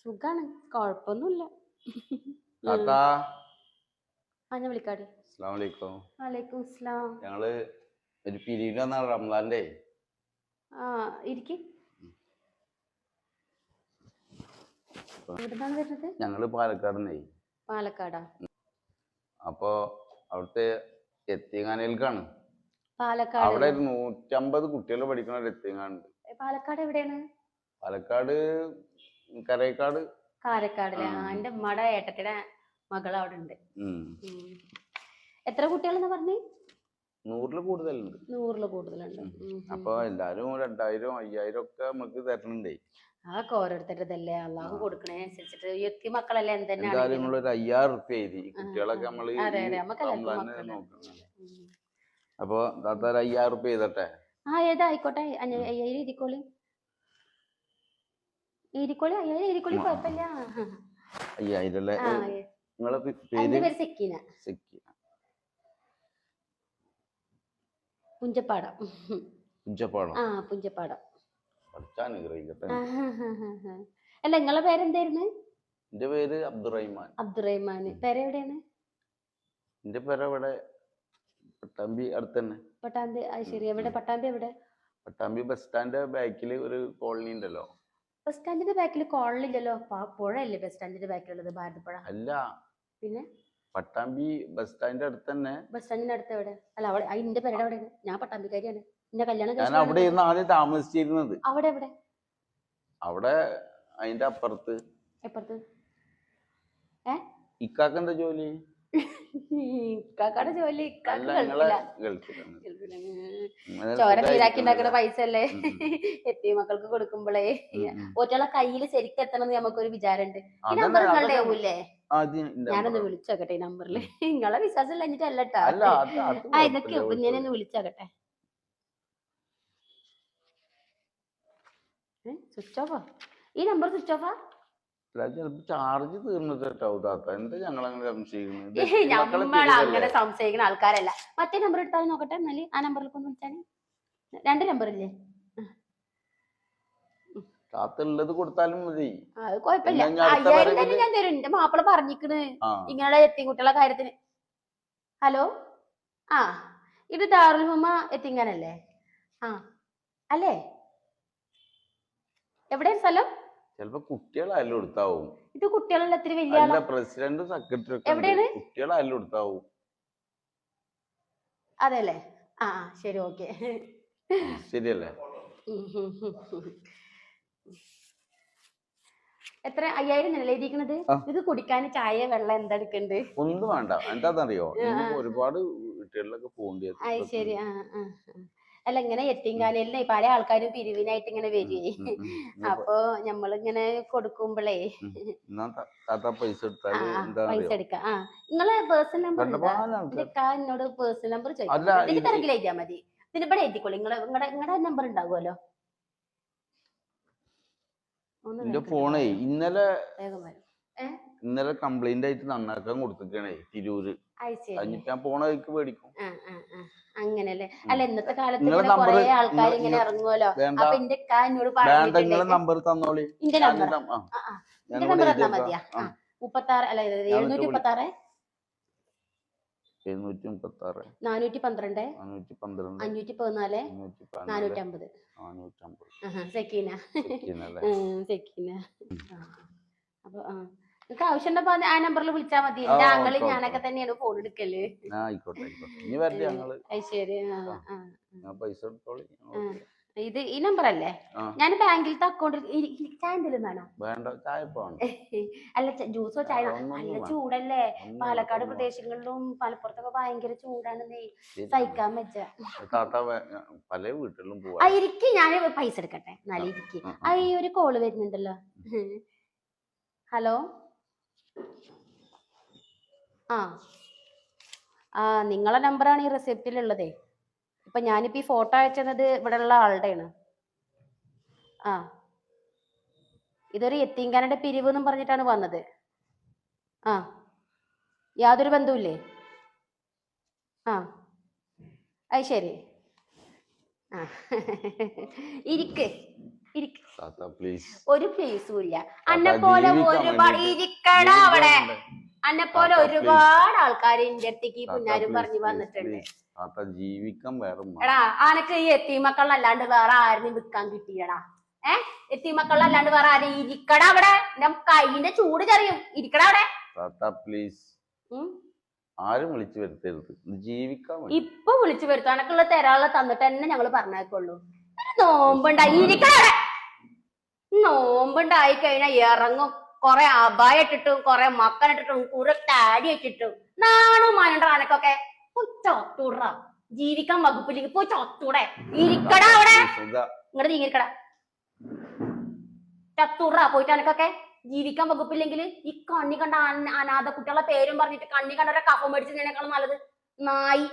സുഖാണ്. കൊഴപ്പൊന്നുമില്ല താത്താ ആ ഞാൻ വിളിക്കാടി. അസ്സാം വലൈക്കും വലൈക്കും സ്ലാം ഞങ്ങൾ ഒരു പിരിവിന് വന്ന റംസാന്റെ ആ ഇരിക്ക്. എവിടുന്നാണ് വരുന്നത്? ഞങ്ങൾ പാലക്കാടിന്നേ. പാലക്കാടാ. അപ്പൊ അവിടുത്തെ എത്തിങ്ങാനയിലേക്കാണ് പാലക്കാട്. അവിടെ ഒരു നൂറ്റമ്പത് കുട്ടികൾ പഠിക്കുന്ന ഒരു എത്തിങ്ങാനുണ്ട്. ഏ, പാലക്കാട് എവിടെയാണ്? പാലക്കാട് കരേക്കാട്? കാരക്കാടിൽ. ആ. എന്റെ ഉമ്മയുടെ ഏട്ടത്തിയുടെ മകൾ അവിടെ ഉണ്ട് ഉം. ഉം. എത്ര കുട്ടികളെന്ന് പറഞ്ഞു? നൂറിൽ കൂടുതലുണ്ട്. നൂറിൽ കൂടുതലുണ്ട്. ഉം. ഉം. അപ്പൊ എല്ലാരും രണ്ടായിരം അയ്യായിരം ഒക്കെ നമുക്ക് തരണുണ്ടേ. അതൊക്കെ ഓരോരുത്തരുതല്ലേ അള്ളാഹു കൊടുക്കണേനനുസരിച്ചിട്ട് യുക്തി മക്കളല്ലേ എന്തായാലും എന്തെന്നെ നമ്മൾ ഒരു അയ്യായിരം റുപ്യ എഴുതി. ഈ കുട്ടികളൊക്കെ നമ്മൾ അതെ, ഈ അതെ, നമുക്ക് എല്ലാവർക്കും റംസാന് മക്കളുണ്ട്. നോക്കണം അപ്പൊ താത്ത ഒരു അയ്യായിരം റുപ്യ ചെയ്തട്ടെ ആ ഏതായിക്കോട്ടെ. അയ്യായിരം ഇരിക്കോളി ഇരിക്കോളി അയ്യായിരം ഇരിക്കോളി ഉം. കുഴപ്പമില്ല. അയ്യായിരം അല്ലേ ആ നിങ്ങളെ പേ- എന്റെ പേര്? പേര് സെക്കീന. സെക്കി പുഞ്ചപ്പാടം. ആ പുഞ്ചപ്പാടം. പഠിച്ചാൻ അനുഗ്രഹിക്കട്ടെ. ആ, ഹാ, ഹാ, ഹാ, ഹാ. അല്ല നിങ്ങളെ പേരെന്തായിരുന്നു? എന്റെ പേര് അബ്ദുറഹിമാൻ. അബ്ദുറഹ്മാൻ. പേരെവിടെയാണ് എന്റെ പേര് ഇവിടെ പട്ടാമ്പി അടുത്ത് തന്നെ പട്ടാമ്പി അത് ശരി. എവിടെ? പട്ടാമ്പി എവിടെ? പട്ടാമ്പി ബസ് സ്റ്റാൻഡ് ബാക്കിൽ ഒരു കോളനി ഉണ്ടല്ലോ. ബസ് സ്റ്റാൻഡിന്റെ ബാക്കിൽ കോളില്ലല്ലോ പുഴയല്ലേ ബസ് സ്റ്റാൻഡിന്റെ ബാക്കിലുള്ളത് ഭാരതപ്പുഴ. അല്ല. പിന്നെ? പട്ടാമ്പി ബസ് സ്റ്റാൻഡിന്റെ അടുത്ത് തന്നെ. ബസ് സ്റ്റാൻഡിന്റെ അടുത്ത് എവിടെ? അല്ല അവിടെ അതിന്റെ പേരുടെ അവിടെ ഞാൻ പട്ടാമ്പിക്കാരിയാണ്. എന്റെ കല്യാണം ഞാൻ അവിടെ ഇരുന്ന് ആദ്യം താമസിച്ചിരുന്നത്. അവിടെ എവിടെ? അവിടെ അതിന്റെ അപ്പുറത്ത്. എപ്പുറത്ത്? ഇക്കാക്ക് എന്താ ജോലി? ഇക്കാക്കടെ ജോലി ഇക്കാക്ക് ഗൾഫിലാ. ചോര നീരാക്കി ഉണ്ടാക്കുന്ന പൈസ അല്ലേ. എത്തി മക്കൾക്ക് കൊടുക്കുമ്പോഴേ. ഒറ്റളെ കയ്യിൽ ശരിക്കും എത്തണം എന്ന് നമുക്കൊരു വിചാരമുണ്ട് ഈ നമ്പർ നിങ്ങളുടെ ആവൂല്ലേ ഞാനൊന്ന്. വിളിച്ചോക്കട്ടെ ഈ നമ്പറിൽ നിങ്ങളെ വിശ്വാസം ഇല്ലഞ്ഞിട്ടല്ലട്ടാ. അല്ല അത് അത് ആ ഇതൊക്കെ ഞാനൊന്ന് വിളിച്ചോക്കട്ടെ. സ്വിച്ച് ഓഫാ ഈ നമ്പർ സ്വിച്ച് ഓഫാ ചിലപ്പോ ചാർജ് തീർന്നിട്ടാവും താത്ത എന്താ ഞങ്ങൾ അങ്ങനെ നമ്മൾ അങ്ങനെ സംശയിക്കുന്ന ആൾക്കാരല്ല. മറ്റേ നമ്പർ എടുത്താൽ നോക്കട്ടെ. എന്നാൽ ആ നമ്പറിലേക്ക് ഒന്ന് വിളിച്ചാൽ. രണ്ട് നമ്പർ ഇല്ലേ? താത്ത ഉള്ളത് കൊടുത്താലും മതി. അത് കുഴപ്പമില്ല അയ്യായിരം തന്നെ ഞാൻ തരും. എന്റെ മാപ്പിള പറഞ്ഞിക്കണ്. ഇങ്ങനെയുള്ള ഇങ്ങനെ എത്തി കുട്ടികളെ കാര്യത്തിന്. ഹലോ? ആ. ഇത് ദാറുൽ ഹുമ എത്തിങ്ങാനല്ലേ ആ. അല്ലേ? എവിടെയാണ് സ്ഥലം? ചിലപ്പോ കുട്ടികളായാലും എടുത്താവും. ഇത് കുട്ടികളുടെ ഇത്തിരി വലിയ അല്ല ആളാ. പ്രസിഡന്റ് സെക്രട്ടറി ഒക്കെ എവിടെയാണ്? കുട്ടികളായാലും എടുത്താവും. അതെല്ലേ ആ ആ ശരി ഓക്കെ. ശരിയല്ലേ? എത്ര അയ്യായിരം നില എഴുതിക്കണത് ആ. ഇത് കുടിക്കാൻ ചായ വെള്ളം എന്താ എടുക്കണ്ട്? ഒന്നും വേണ്ട. എന്താന്നറിയോ ഇന്ന് ഒരുപാട് വീട്ടുകളിലൊക്കെ പോകേണ്ടി അത് ശരി ആ ആ ആ. അല്ല ഇങ്ങനെ എത്തിങ്കാനല്ലേ പല ആൾക്കാരും പിരിവിനായിട്ട് ഇങ്ങനെ വരികയെ. അപ്പൊ നമ്മളിങ്ങനെ കൊടുക്കുമ്പോഴേ പൈസ എടുക്കാം. ആ നിങ്ങളെ പേഴ്സണൽ നമ്പർ എന്നോട് പേഴ്സണൽ നമ്പർ ചോദിക്കും. തിരക്കിൽ എഴുതിയാൽ മതി. ഇതിന് ഇവിടെ എഴുതിക്കോളൂ. നിങ്ങളെ നിങ്ങളുടെ നിങ്ങളുടെ നമ്പർ ഉണ്ടാവുമല്ലോ. ഫോണേ ഇന്നലെ ഇന്നലെ കംപ്ലൈന്റ് ആയിട്ട് നന്നാക്കാൻ കൊടുത്തിക്കണേ തിരൂര്. അത് ഞാൻ പോണ വഴിക്ക് മേടിക്കും അങ്ങനല്ലേ? അല്ല ഇന്നത്തെ കാലത്ത് കൊറേ ആൾക്കാർ ഇങ്ങനെ ഇറങ്ങുമല്ലോ അപ്പൊ എന്റെ എന്നോട് നമ്പർ തന്നോളി. നമ്പർ നമ്പർ തന്നാ. മതിയാ. അല്ല ഇത് ഞാൻ എഴുന്നൂറ്റി വിളിക്കാം. മുപ്പത്താറ്? എഴുന്നൂറ്റി മുപ്പത്തി ആറ് നാനൂറ്റി പന്ത്രണ്ട്. നാനൂറ്റി പന്ത്രണ്ട്. അഞ്ഞൂറ്റി പതിനാല്. നാനൂറ്റി അമ്പത്. നാനൂറ്റി അമ്പത് സെക്കീന. സെക്കീന. അപ്പൊ ആ. നിങ്ങൾക്ക് ആവശ്യമുണ്ടപ്പോ ആ നമ്പറിൽ വിളിച്ചാൽ മതി. എന്റെ ആങ്ങൾ ഞാനൊക്കെ തന്നെയാണ് ഫോൺ എടുക്കൽ. ആയിക്കോട്ടെ ആയിക്കോട്ടെ. ഇനി വരട്ടെ ഞങ്ങൾ. അത് ശരി. ആ ആ ഞാൻ പൈസ എടുത്തോളി ഇത് ഈ നമ്പർ അല്ലേ. ഞാൻ ബാങ്കിലത്തെ അക്കൗണ്ടിൽ ചായ എന്തെങ്കിലും വേണോ? വേണ്ട ചായ അല്ല ജ്യൂസോ ചായ നല്ല ചൂടല്ലേ? പാലക്കാട് പ്രദേശങ്ങളിലും മലപ്പുറത്തൊക്കെ ഭയങ്കര ചൂടാണെന്നേ. സഹിക്കാൻ വെച്ച പല വീട്ടിലും ഇരിക്ക്. ഞാൻ പൈസ എടുക്കട്ടെ. എന്നാലും ഇരിക്ക്. ആ ഈ ഒരു കോൾ വരുന്നുണ്ടല്ലോ. ഹലോ ആ. ആ നിങ്ങളെ നമ്പറാണ് ഈ റെസിപ്റ്റിലുള്ളതേ. ഇപ്പം ഞാനിപ്പോ ഈ ഫോട്ടോ അയച്ചത് ഇവിടെ ഉള്ള ആളുടെയാണ്. ആ. ഇതൊരു എത്തിങ്കാനയുടെ പിരിവ് എന്നും പറഞ്ഞിട്ടാണ് വന്നത്. ആ. യാതൊരു ബന്ധവുമില്ലേ? ആ. അത് ശരി. ആ. ഇരിക്ക്. ഇരിക്ക. ഒരു പ്ലേസും ഇല്ല. അന്നെ പോലെ ഒരുപാട് ഇരിക്കട അവിടെ. അന്നെ പോലെ ഒരുപാട് ആൾക്കാർ എന്റെ അടുത്തേക്ക് പുന്നാരും പറഞ്ഞു വന്നിട്ടുണ്ട്. ജീവിക്കാൻ വേറെ എടാ ആനക്ക് ഈ എത്തിമക്കളല്ലാണ്ട് വേറെ ആരും വിൽക്കാൻ കിട്ടിയടാ ഏ? എത്തിമക്കളല്ലാണ്ട് വേറെ ആരും ഇരിക്കട അവിടെ. കൈന്റെ ചൂട് ചെറിയും. ഇരിക്കട അവിടെ. പ്ലീസ് ആരും വിളിച്ചു വരുത്തരുത്. ജീവിക്കാൻ ഇപ്പൊ വിളിച്ചു വരുത്തു. അനക്കുള്ള തരാനുള്ള തന്നിട്ട് തന്നെ ഞങ്ങൾ പറഞ്ഞേക്കുള്ളൂ. നോമ്പുണ്ടായി. ഇരിക്കട അവിടെ. നോമ്പുണ്ടായി കഴിഞ്ഞാൽ ഇറങ്ങും. കൊറേ അപായിട്ടിട്ടും കൊറേ മക്കനിട്ടിട്ടും കുറെ താടി ഇട്ടിട്ടും നാണും മാനുണ്ടോ അനക്കൊക്കെ പോയി ചത്തൂട. ജീവിക്കാൻ വകുപ്പില്ലെങ്കിൽ പോയി ചത്തൂടെ. ഇരിക്കടാ അവിടെ. ഇങ്ങോട്ട് നീങ്ങിരിക്കടാ ചത്തൂറ പോയിട്ട് അനക്കൊക്കെ ജീവിക്കാൻ വകുപ്പില്ലെങ്കിൽ ഈ കണ്ണി കണ്ട അന- അനാഥ കുട്ടികളെ പേരും പറഞ്ഞിട്ട് കണ്ണി കണ്ടവരെ കഫം മേടിച്ചതിനേക്കാളും നല്ലത്. നായി.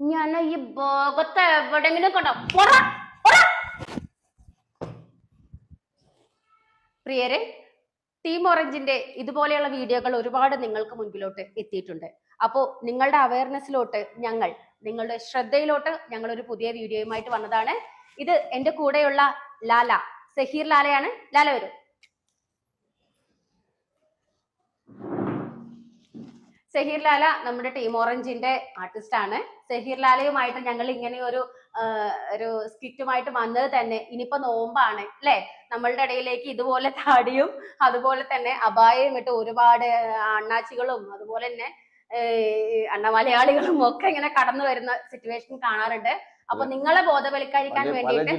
ഞാൻ ഈ ഭോഗത്തെ എവിടെങ്കിലും കണ്ടോ? പോടാ, പ്രിയരെ ടീം ഓറഞ്ചിന്റെ ഇതുപോലെയുള്ള വീഡിയോകൾ ഒരുപാട് നിങ്ങൾക്ക് മുൻപിലോട്ട് എത്തിയിട്ടുണ്ട്. അപ്പോൾ നിങ്ങളുടെ അവയർനെസ്സിലോട്ട് ഞങ്ങൾ നിങ്ങളുടെ ശ്രദ്ധയിലോട്ട് ഞങ്ങൾ ഒരു പുതിയ വീഡിയോയുമായിട്ട് വന്നതാണ്. ഇത് എന്റെ കൂടെയുള്ള ലാല സഹീർ ലാലയാണ്. ലാല വരും. സഹീർ ലാല നമ്മുടെ ടീം ഓറഞ്ചിന്റെ ആർട്ടിസ്റ്റ് ആണ്. സഹീർ ലാലയുമായിട്ട് ഞങ്ങൾ ഇങ്ങനെ ഒരു ഒരു സ്കിറ്റുമായിട്ട് വന്നത് തന്നെ ഇനിയിപ്പോ നോമ്പാണ് അല്ലെ? നമ്മളുടെ ഇടയിലേക്ക് ഇതുപോലെ താടിയും അതുപോലെ തന്നെ അപായം ഇട്ട് ഒരുപാട് അണ്ണാച്ചികളും അതുപോലെ തന്നെ അണ്ണ മലയാളികളും ഒക്കെ ഇങ്ങനെ കടന്നു വരുന്ന സിറ്റുവേഷൻ കാണാറുണ്ട്. അപ്പൊ നിങ്ങളെ ബോധവൽക്കരിക്കാൻ വേണ്ടിയിട്ട്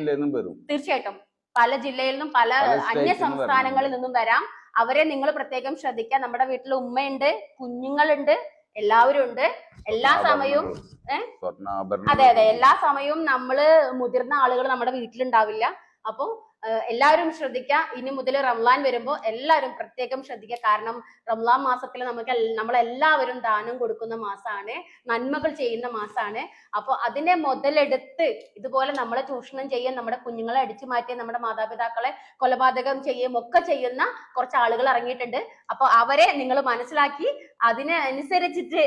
തീർച്ചയായിട്ടും പല ജില്ലയിൽ നിന്നും പല അന്യ സംസ്ഥാനങ്ങളിൽ നിന്നും വരാം. അവരെ നിങ്ങൾ പ്രത്യേകം ശ്രദ്ധിക്കുക. നമ്മുടെ വീട്ടിൽ ഉമ്മയുണ്ട് കുഞ്ഞുങ്ങളുണ്ട് എല്ലാവരും ഉണ്ട്. എല്ലാ സമയവും അതെ അതെ. എല്ലാ സമയവും നമ്മൾ മുതിർന്ന ആളുകൾ നമ്മുടെ വീട്ടിലുണ്ടാവില്ല. അപ്പോൾ എല്ലാവരും ശ്രദ്ധിക്കുക ഇനി മുതൽ റംലാൻ വരുമ്പോൾ എല്ലാവരും പ്രത്യേകം ശ്രദ്ധിക്കുക കാരണം റംലാൻ മാസത്തിൽ നമുക്ക് നമ്മളെല്ലാവരും ദാനം കൊടുക്കുന്ന മാസമാണ് നന്മകൾ ചെയ്യുന്ന മാസമാണ് അപ്പോൾ അതിനെ മുതലെടുത്ത് ഇതുപോലെ നമ്മളെ ചൂഷണം ചെയ്യാൻ നമ്മുടെ കുഞ്ഞുങ്ങളെ അടിച്ചു മാറ്റി നമ്മുടെ മാതാപിതാക്കളെ കൊലപാതകം ചെയ്യുകയും ഒക്കെ ചെയ്യുന്ന കുറച്ച് ആളുകൾ ഇറങ്ങിയിട്ടുണ്ട്. അപ്പോൾ അവരെ നിങ്ങൾ മനസ്സിലാക്കി. അതിനെ അനുസരിച്ചിട്ട്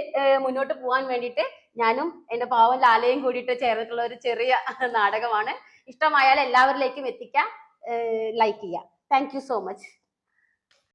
മുന്നോട്ട് പോകാൻ വേണ്ടിയിട്ട് ഞാനും എന്റെ പാവം ലാലയും കൂടിയിട്ട് ചേർന്നിട്ടുള്ള ഒരു ചെറിയ നാടകമാണ്. ഇഷ്ടമായാൽ എല്ലാവരിലേക്കും എത്തിക്കാം. ലൈക്ക് ചെയ്യാം താങ്ക് യു സോ മച്ച്